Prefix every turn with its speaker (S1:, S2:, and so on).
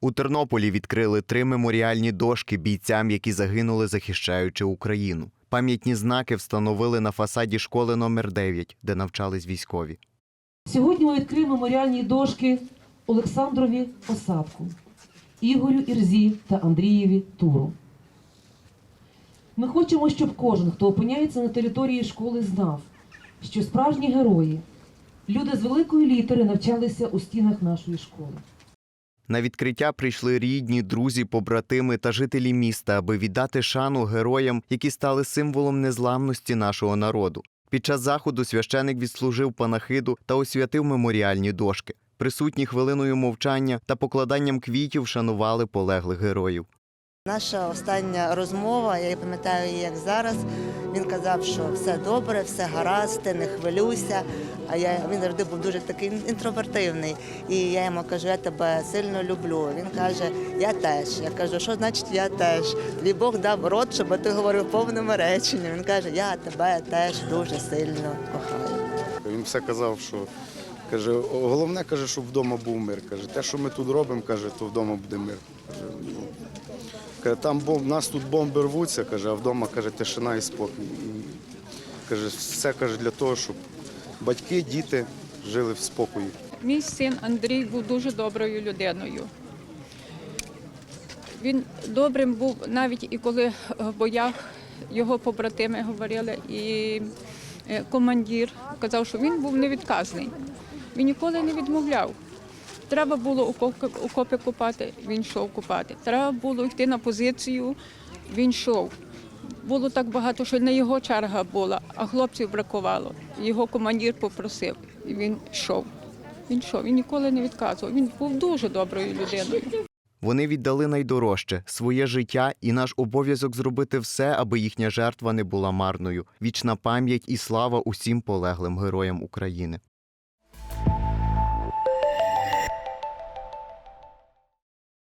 S1: У Тернополі відкрили три меморіальні дошки бійцям, які загинули, захищаючи Україну. Пам'ятні знаки встановили на фасаді школи номер 9, де навчались військові.
S2: Сьогодні ми відкриємо меморіальні дошки Олександрові Осадку, Ігорю Ірзі та Андрієві Туру. Ми хочемо, щоб кожен, хто опиняється на території школи, знав, що справжні герої, люди з великої літери навчалися у стінах нашої школи.
S1: На відкриття прийшли рідні, друзі, побратими та жителі міста, аби віддати шану героям, які стали символом незламності нашого народу. Під час заходу священик відслужив панахиду та освятив меморіальні дошки. Присутні хвилиною мовчання та покладанням квітів шанували полеглих героїв.
S3: Наша остання розмова, я пам'ятаю її як зараз. Він казав, що все добре, все гаразд, не хвилюйся. А я він завжди був дуже такий інтровертивний. І я йому кажу, я тебе сильно люблю. Він каже, я теж. Я кажу, що значить я теж? Тобі Бог дав рот, щоб ти говорив повними реченнями. Він каже, я тебе теж дуже сильно кохаю.
S4: Він все казав, що каже, головне каже, щоб вдома був мир. Каже, те, що ми тут робимо, каже, то вдома буде мир. Каже, ну, каже, там бом, нас тут бомби рвуться, каже, а вдома каже, тишина і спокій. Каже, все каже для того, щоб батьки, діти жили в спокої.
S5: Мій син Андрій був дуже доброю людиною. Він добрим був навіть і коли в боях його побратими говорили, і е, командир казав, що він був невідказний. Він ніколи не відмовляв. Треба було окопи, копати, він йшов копати. Треба було йти на позицію, він йшов. Було так багато, що не його черга була, а хлопців бракувало. Його командир попросив, і він йшов. Він йшов, він ніколи не відказував. Він був дуже доброю людиною.
S1: Вони віддали найдорожче своє життя і наш обов'язок зробити все, аби їхня жертва не була марною. Вічна пам'ять і слава усім полеглим героям України.